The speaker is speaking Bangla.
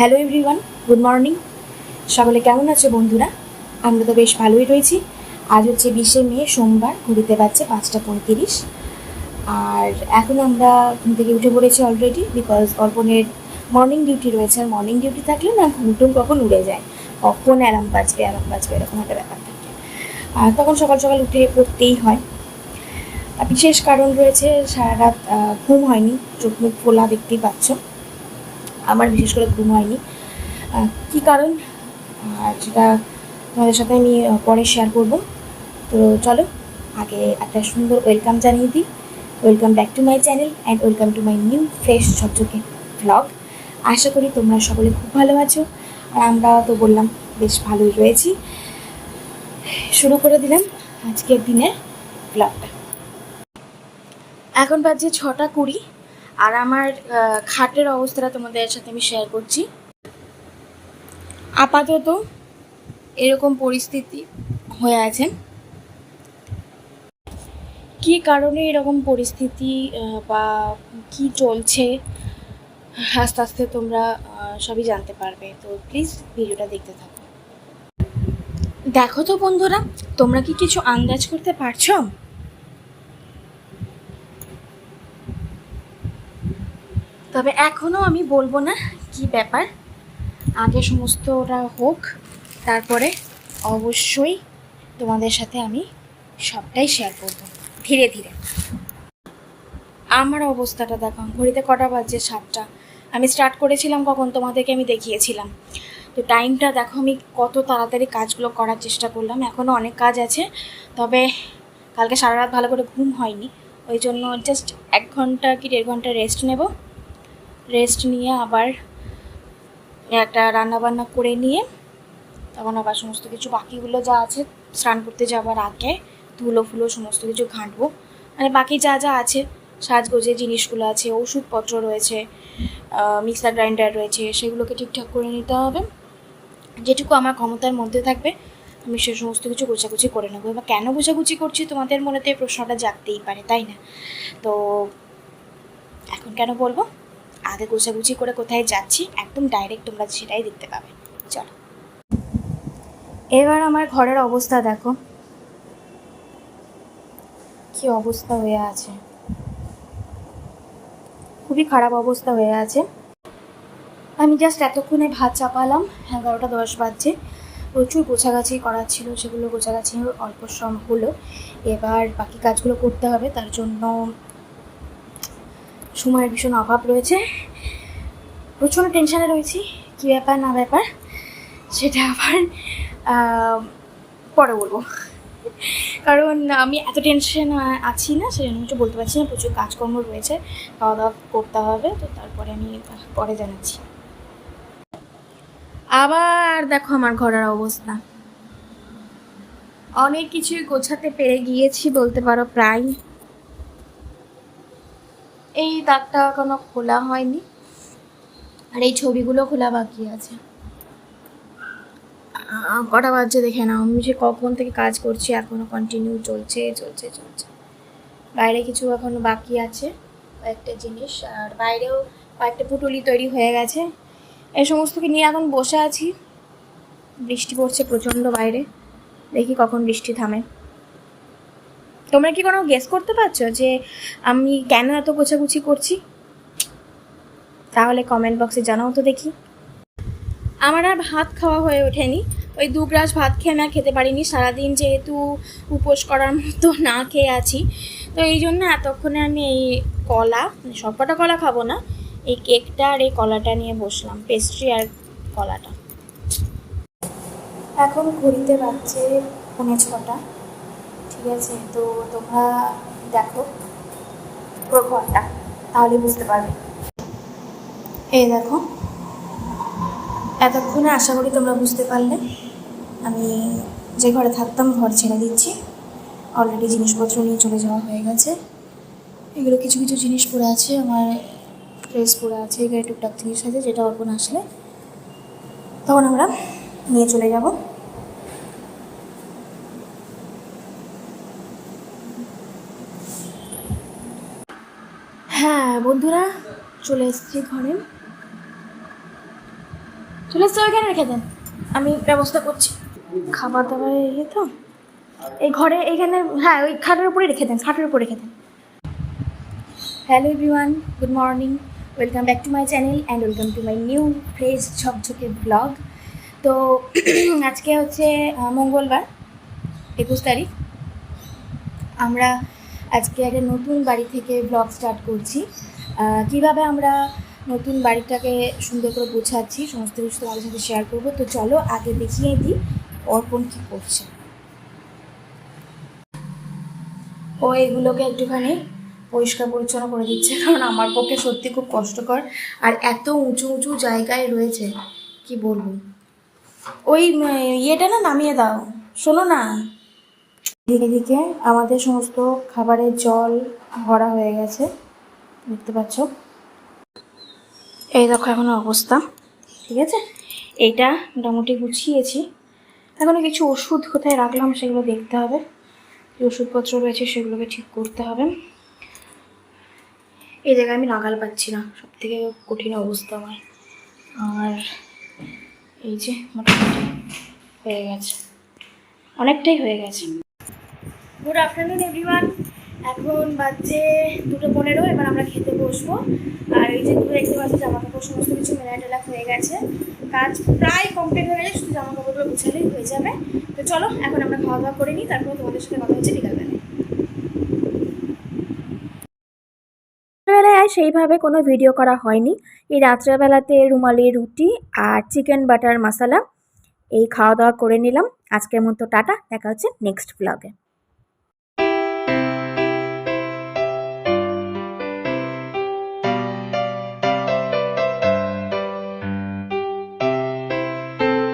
Hello everyone, good morning. সকলে কেমন আছো বন্ধুরা? আমরা তো বেশ ভালোই রয়েছি। আজ হচ্ছে বিশে মে, সোমবার ঘুরিতে পারছে পাঁচটা পঁয়ত্রিশ। আর এখন আমরা ঘুম থেকে উঠে পড়েছি অলরেডি বিকজ অর্পণের মর্নিং ডিউটি রয়েছে। আর মর্নিং ডিউটি থাকলে না ঘুম টুম কখন উড়ে যায়? কখন অ্যালার্ম বাজবে অ্যালার্ম বাজবে, এরকম একটা ব্যাপার থাকে। আর তখন সকাল সকাল উঠে পড়তেই হয়। বিশেষ কারণ রয়েছে, সারা রাত ঘুম হয়নি। চোখ মুখ ফোলা দেখতেই পাচ্ছ। আমার বিশেষ করে ঘুম হয়নি। কী কারণ? সেটা তোমাদের সাথে আমি পরে শেয়ার করব। তো চলো, আগে একটা সুন্দর ওয়েলকাম জানিয়ে দিই। Welcome back to my channel and welcome to my new fresh ঝকঝকে ব্লগ আশা করি তোমরা সকলে খুব ভালো আছো। আর আমরা তো বললাম, বেশ ভালোই রয়েছি। শুরু করে দিলাম আজকের দিনের ব্লগটা এখন বাজে ছটা কুড়ি। আর আমার খাটের অবস্থাটা তোমাদের সাথে আমি শেয়ার করছি। আপাতত এরকম পরিস্থিতি হয়ে আছে। কি কারণে এরকম পরিস্থিতি বা কি চলছে, আস্তে আস্তে তোমরা সবই জানতে পারবে। তো প্লিজ ভিডিওটা দেখতে থাকো। দেখো তো বন্ধুরা, তোমরা কি কিছু আন্দাজ করতে পারছ? তবে এখনও আমি বলব না কি ব্যাপার। আগে সমস্ত ওরা হোক, তারপরে অবশ্যই তোমাদের সাথে আমি সবটাই শেয়ার করব, ধীরে ধীরে। আমার অবস্থাটা দেখো, ঘড়িতে কটা বাজছে সাতটা। আমি স্টার্ট করেছিলাম কখন? তোমাদেরকে আমি দেখিয়েছিলাম। তো টাইমটা দেখো, আমি কত তাড়াতাড়ি কাজগুলো করার চেষ্টা করলাম। এখনও অনেক কাজ আছে, তবে কালকে সারা রাত ভালো করে ঘুম হয়নি। ওই জন্য জাস্ট এক ঘণ্টা কি দেড় ঘণ্টা রেস্ট নেব। রেস্ট নিয়ে আবার একটা রান্না বান্না করে নিয়ে তখন আবার সমস্ত কিছু বাকিগুলো যা আছে স্নান করতে যাওয়ার আগে ধুলো ফুলো সমস্ত কিছু ঘাঁটবো। মানে বাকি যা যা আছে, সাজগোজের জিনিসগুলো আছে, ওষুধপত্র রয়েছে মিক্সার গ্রাইন্ডার রয়েছে, সেগুলোকে ঠিকঠাক করে নিতে হবে। যেটুকু আমার ক্ষমতার মধ্যে থাকবে, আমি সে সমস্ত কিছু গোছাগুছি করে নেব। এবার কেন গোছাগুছি করছি তোমাদের মনেতে প্রশ্নটা জাগতেই পারে, তাই না? তো এখন কেন বলব? আগে গোছাগুছি করে কোথায় যাচ্ছি, একদম ডাইরেক্ট তোমরা সেটাই দেখতে পাবে। চলো। এবার আমার ঘরের অবস্থা দেখো। কি অবস্থা হয়ে আছে? খুবই খারাপ অবস্থা হয়ে আছে। আমি জাস্ট এতক্ষণে ভাত চাপালাম, এগারোটা দশ বাজছে। প্রচুর গোছাগাছি করার ছিল, সেগুলো গোছাগাছি অল্প সম হলো। এবার বাকি কাজগুলো করতে হবে, তার জন্য সময়ের ভীষণ অভাব রয়েছে। প্রচণ্ড টেনশানে রয়েছি, কী ব্যাপার, না ব্যাপার, সেটা আবার পরে বলব। কারণ আমি এত টেনশন আছি না, সেজন্য কিছু বলতে পারছি না, প্রচুর কাজকর্ম রয়েছে খাওয়া দাওয়া করতে হবে, তো তারপরে আমি পরে জানাচ্ছি। আবার দেখো আমার ঘরের অবস্থা। অনেক কিছুই গোছাতে পেরে গিয়েছি বলতে পারো, প্রায়। এই দাগটা এখনও খোলা হয়নি। আর এই ছবিগুলো খোলা বাকি আছে। কটা বাজছে দেখে নাও। আমি সে কখন থেকে কাজ করছি, এখনও কন্টিনিউ চলছে চলছে চলছে। বাইরে কিছু এখনও বাকি আছে, কয়েকটা জিনিস। আর বাইরেও কয়েকটা পুটুলি তৈরি হয়ে গেছে। এই সমস্তকে নিয়ে এখন বসে আছি। বৃষ্টি পড়ছে প্রচণ্ড বাইরে। দেখি কখন বৃষ্টি থামে। তোমরা কি কোনো গেস করতে পারছ যে আমি কেন এত গোছাগুছি করছি? তাহলে কমেন্ট বক্সে জানাও তো দেখি। আমার আর ভাত খাওয়া হয়ে ওঠেনি। ওই দু গ্লাস ভাত খেয়ে আমি খেতে পারিনি। সারাদিন যেহেতু উপোস করার মতো না খেয়ে আছি। তো এই জন্য এতক্ষণে আমি এই কলা মানে সবকটা কলা খাব না, এই কেকটা আর এই কলাটা নিয়ে বসলাম পেস্ট্রি আর কলাটা। এখন ঘড়িতে বাজছে পৌনে ছটা। ঠিক আছে, তো তোমরা দেখো পুরো ঘরটা তাহলে বুঝতে পারবে। এই দেখো, এতক্ষণে আশা করি তোমরা বুঝতে পারলে। আমি যে ঘরে থাকতাম, ঘর ছেড়ে দিচ্ছি। অলরেডি জিনিসপত্র নিয়ে চলে যাওয়া হয়ে গেছে। এগুলো কিছু কিছু জিনিস পড়ে আছে, আমার ড্রেস পরে আছে এখানে টুকটাক জিনিস আছে, যেটা অর্পণ আসলে। তখন আমরা নিয়ে চলে যাব। হ্যাঁ বন্ধুরা, চলে এসেছি ঘরে। চলে এসছে ওইখানে রেখে দেন। আমি ব্যবস্থা করছি। খাবার দাবার ইয়ে তো এই ঘরে এইখানে হ্যাঁ ওই খাটের উপরে রেখে দেন, খাটের উপরে রেখে দেন। Hello everyone good morning welcome back to my channel and welcome to my new fresh ঝকঝকে ব্লগ তো, আজকে হচ্ছে মঙ্গলবার, একুশ তারিখ। আমরা আজকে একটা নতুন বাড়ি থেকে ব্লগ স্টার্ট করছি। কীভাবে আমরা নতুন বাড়িটাকে সুন্দর করে গোছাচ্ছি, সমস্ত কিছু তোমাদের সাথে শেয়ার করব। তো চলো আগে দেখিয়ে দিই অর্পণ কী করছে। ও এগুলোকে একটুখানি পরিষ্কার পরিচ্ছন্ন করে দিচ্ছে, কারণ আমার পক্ষে সত্যি খুব কষ্টকর। আর এত উঁচু উঁচু জায়গায় রয়েছে, কি বলব? ওই ইয়েটা না নামিয়ে দাও। শোনো না। দিকে দিকে আমাদের সমস্ত খাবারের জল ভরা হয়ে গেছে। দেখতে পাচ্ছ? এই দেখো এখন অবস্থা। ঠিক আছে? এইটা মোটামুটি গুছিয়েছি। এখনও কিছু ওষুধ কোথায় রাখলাম সেগুলো দেখতে হবে। কি ওষুধপত্র রয়েছে সেগুলোকে ঠিক করতে হবে। এই জায়গায় আমি নাগাল পাচ্ছি না সব থেকে কঠিন অবস্থা আমার। আর এই যে মোটামুটি হয়ে গেছে। অনেকটাই হয়ে গেছে। গুড আফটারনুন এভরিওয়ান এখন বাজছে দুটো পনেরো, এবার আমরা খেতে বসবো। আর এই যে দুটো দেখতে পাচ্ছি জামা কাপড় সমস্ত কিছু মেলা হয়ে গেছে। কাজ প্রায় কমপ্লিট হয়ে গেছে, শুধু জামা কাপড়গুলো গুছালেই হয়ে যাবে। তো চলো, এখন আমরা খাওয়া দাওয়া করে নিই, তারপর তোমাদের সাথে কথা হচ্ছে বিকালবেলায় রাত্রেবেলায় আর সেইভাবে কোনো ভিডিও করা হয়নি। এই রাত্রেবেলাতে রুমালি রুটি আর চিকেন বাটার মশলা এই খাওয়া দাওয়া করে নিলাম। আজকের মতো টাটা, দেখা হচ্ছে নেক্সট ব্লগে